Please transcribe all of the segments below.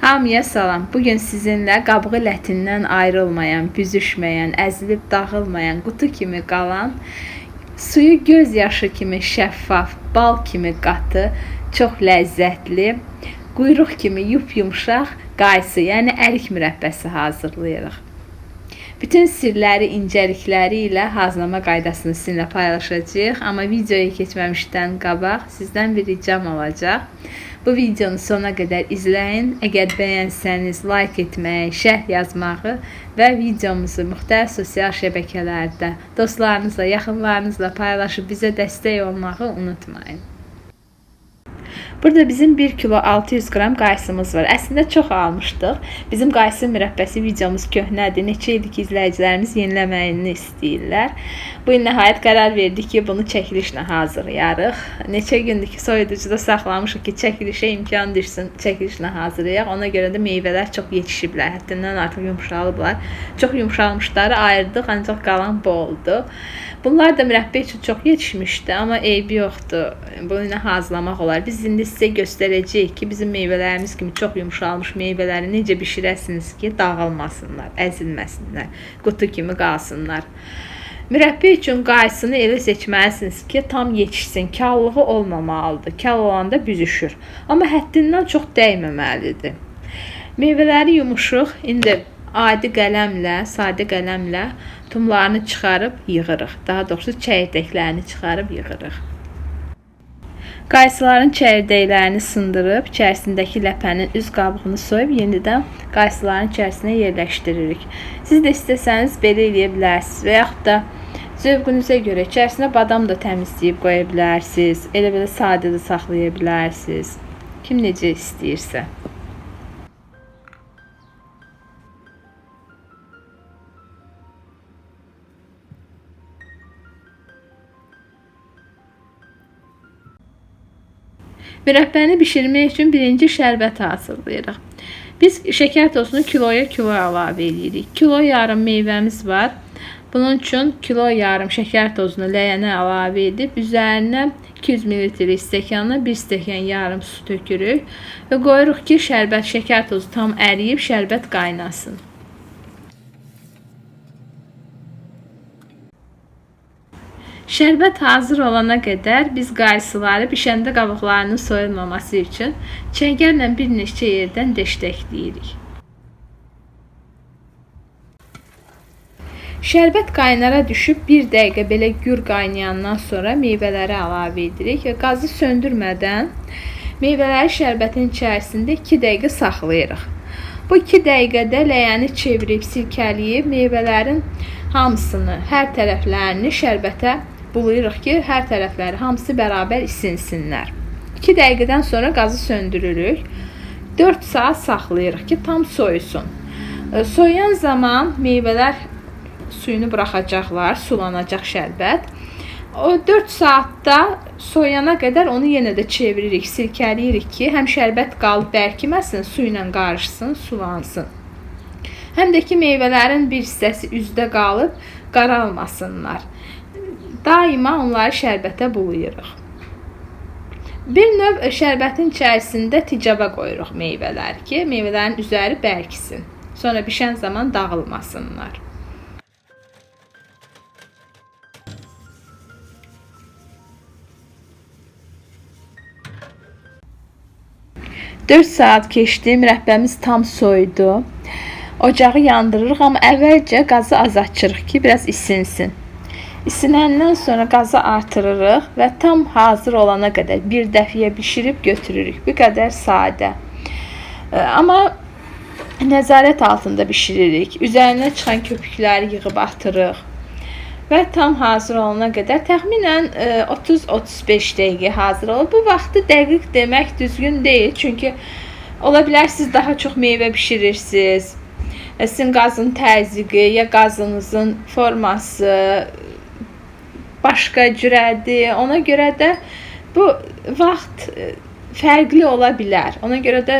Hamıya salam. Bugün sizinlə qabığı lətindən ayrılmayan, büzüşməyən, əzilib dağılmayan, qutu kimi qalan, suyu göz yaşı kimi şəffaf, bal kimi qatı, çox ləzzətli, quyruq kimi yup-yumşaq qaysı, yəni ərik mürəbbəsi hazırlayırıq. Bütün sirləri, incəlikləri ilə hazırlama qaydasını sizinlə paylaşacağıq. Amma videoya keçməmişdən qabaq sizdən bir ricam olacaq. Bu videonu sona qədər izləyin. Əgər bəyənsəniz, like etməyi, şərh yazmağı və videomuzu müxtəlif sosial şəbəkələrdə dostlarınızla, yaxınlarınızla paylaşıb bizə dəstək olmağı unutmayın. Burada bizim 1 kilo 600 qram qaysımız var. Əslində çox almışdıq. Bizim qaysı mürəbbəsi videomuz köhnədir. Neçə ildir ki, izləyicilərimiz yeniləməyini istəyirlər. Bu il nəhayət qərar verdik ki, bunu çəkilişlə hazırlayarıq. Neçə gündür ki, soyuducuda saxlamışıq ki, çəkilişə imkan düşsün, çəkilişlə hazırlayaq. Ona görə də meyvələr çox yetişiblər. Həddindən artıq yumşalıblar. Çox yumşalmışları ayırdıq, ancaq qalan bu oldu. Bunlar da mürəbbə üçün çox yetişmişdi, amma eybi yoxdur. Bunu hazırlamaq olar. Biz indi sizə göstərəcəyik ki, bizim meyvələrimiz kimi çox yumşalmış meyvələri necə bişirəsiniz ki, dağılmasınlar, əzilməsinlər, qutu kimi qalsınlar. Mürəbbə üçün qaysını elə seçməlisiniz ki, tam yetişsin, kallığı olmamalıdır. Kal olanda büzüşür. Amma həddindən çox dəyməməlidir. Meyvələri yumuşuq, indi adi qələmlə, sadə qələmlə tumlarını çıxarıb yığırıq. Daha doğrusu çəyirdəklərini çıxarıb yığırıq. Qaysıların çəyirdəklərini sındırıb, içərisindəki ləpənin üz qabığını soyub yenidən qaysıların içərisinə yerləşdiririk. Siz də istəsəniz belə eləyə bilərsiniz və yaxud da zövqünüzə görə içərisinə badam da təmizləyib qoya bilərsiniz. Elə belə sadə də saxlaya bilərsiniz. Kim necə istəyirsə. Mürəbbəni bişirmək üçün birinci şərbət hazırlayırıq. Biz şəkər tozunu kiloya kilo əlavə edirik. Kilo yarım meyvəmiz var. Bunun üçün kilo yarım şəkər tozunu ləyənə əlavə edib üzərinə 200 ml stəkanına 1 stəkan yarım su tökürük və qoyuruq ki, şərbət şəkər tozu tam əriyib şərbət qaynasın. Şərbət hazır olana qədər biz qaysıları bişəndə qabıqlarının soyulmaması üçün çəngəllə bir neçə yerdən deşdəkləyirik. Şərbət qaynara düşüb 1 dəqiqə belə gür qaynayandan sonra meyvələri əlavə edirik və qazı söndürmədən meyvələri şərbətin içərisində 2 dəqiqə saxlayırıq. Bu 2 dəqiqədə ləyəni çevirib silkələyib meyvələrin hamısını, hər tərəflərini şərbətə bulayırıq ki, hər tərəfləri hamısı bərabər isinsinlər. 2 dəqiqədən sonra qazı söndürürük. 4 saat saxlayırıq ki, tam soyusun. E, soyuyan zaman meyvələr suyunu buraxacaqlar, sulanacaq şərbət. O 4 saatda soyana qədər onu yenə də çeviririk, silkələyirik ki, həm şərbət qalıb bərkiməsin, su ilə qarışsın, sulansın. Həm də ki, meyvələrin bir hissəsi üzdə qalıb qaralmasınlar. Daima onları şərbətə bulayırıq. Bir növ şərbətin içərisində ticaba qoyuruq meyvələri ki, meyvələrin üzəri bərkisin. Sonra bişən zaman dağılmasınlar. Dörd saat keçdi, mürəbbəmiz tam soydu. Ocağı yandırırıq, amma əvvəlcə qazı az açırıq ki, biraz isinsin. İsinəndən sonra qazı artırırıq və tam hazır olana qədər bir dəfəyə bişirib götürürük. Bu qədər sadə. Amma nəzarət altında bişiririk. Üzərinə çıxan köpükləri yığıb atırıq. Və tam hazır olana qədər təxminən 30-35 dəqiqə hazır olur. Bu vaxtı dəqiq demək düzgün deyil, çünki ola bilər siz daha çox meyvə bişirirsiniz. Sizin qazın təzyiqi ya qazınızın forması başqa cürədir. Ona görə də bu vaxt e, fərqli ola bilər. Ona görə də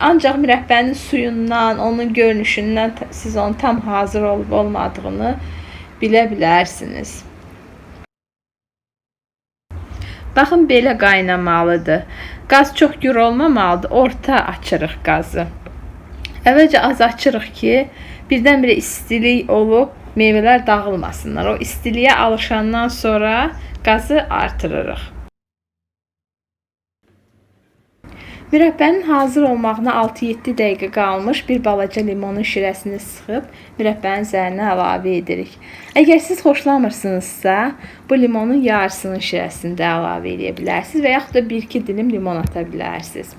ancaq mürəbbənin suyundan, onun görünüşündən siz onun tam hazır olub olmadığını bilə bilərsiniz. Baxın belə qaynamalıdır. Qaz çox gür olmamalıdır. Orta açırıq qazı. Əvvəlcə az açırıq ki, birdən-birə istilik olub meyvələr dağılmasınlar. O istiliyə alışandan sonra qazı artırırıq. Mürəbbənin hazır olmağına 6-7 dəqiqə qalmış bir balaca limonun şirəsini sıxıb mürəbbənin üzərinə əlavə edirik. Əgər siz xoşlamırsınızsa, bu limonun yarısının şirəsini də əlavə edə bilərsiniz və yaxud da 1-2 dilim limon ata bilərsiniz.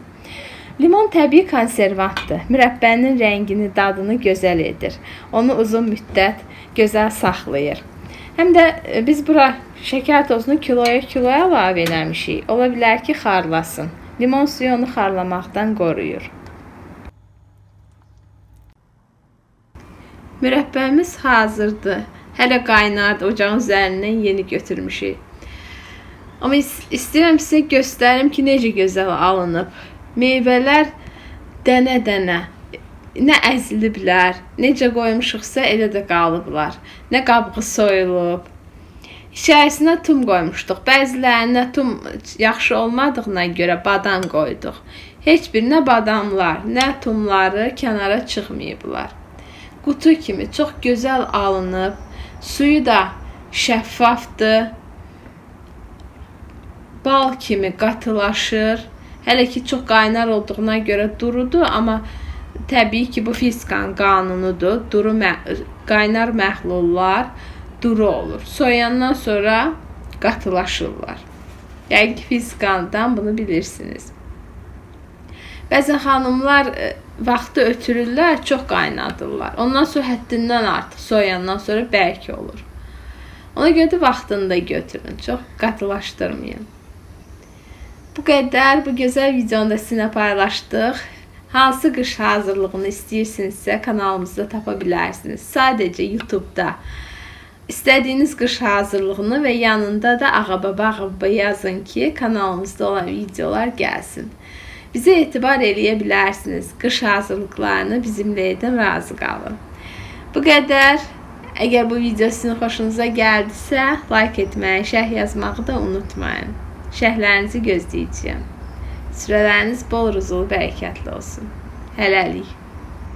Limon təbii konservantdır. Mürəbbənin rəngini, dadını gözəl edir. Onu uzun müddət gözəl saxlayır. Həm də e, biz bura şəkər tozunu kiloya kiloya əlavə eləmişik. Ola bilər ki, xarlasın. Limon suyu onu xarlamaqdan qoruyur. Mürəbbəmiz hazırdır. Hələ qaynardı. Ocağın üzərindən yeni götürmüşük. Amma is- istəyirəm sizə göstərim ki, necə gözəl alınıb. Meyvələr dənə-dənə nə əziliblər, necə qoymuşuqsa elə də qalıblar. Nə qabığı soyulub. İçərisinə tum qoymuşduq. Bəzilərinə tum yaxşı olmadığına görə badam qoyduq. Heç birinə badamlar, nə tumları kənara çıxmayıblar. Qutu kimi çox gözəl alınıb. Suyu da şəffafdır. Bal kimi qatılaşır. Hələ ki çox qaynar olduğuna görə durudur, amma təbii ki bu fiskan qanunudur. Duru mə- qaynar məhlullar duru olur. Soyandan sonra qatılaşırlar. Yəqin ki fiskandan bunu bilirsiniz. Bəzən xanımlar e, vaxtı ötürürlər, çox qaynadırlar. Ondan sonra həddindən artıq soyandan sonra bərk olur. Ona görə də vaxtında götürün. Çox qatılaşdırmayın. Bu qədər bu gözəl videonu da sizinlə paylaşdıq. Hansı qış hazırlığını istəyirsinizsə kanalımızda tapa bilərsiniz. Sadəcə YouTube-da istədiyiniz qış hazırlığını və yanında da Ağababa Ağababa yazın ki, kanalımızda olan videolar gəlsin. Bizə etibar eləyə bilərsiniz. Qış hazırlıqlarını bizimlə edin, razı qalın. Bu qədər. Əgər bu video sizin xoşunuza gəldisə, like etməyi, şərh yazmağı da unutmayın. Şərhlərinizi gözləyəcəyəm. Sürələriniz bol ruzulu, bərəkətli olsun. Hələlik.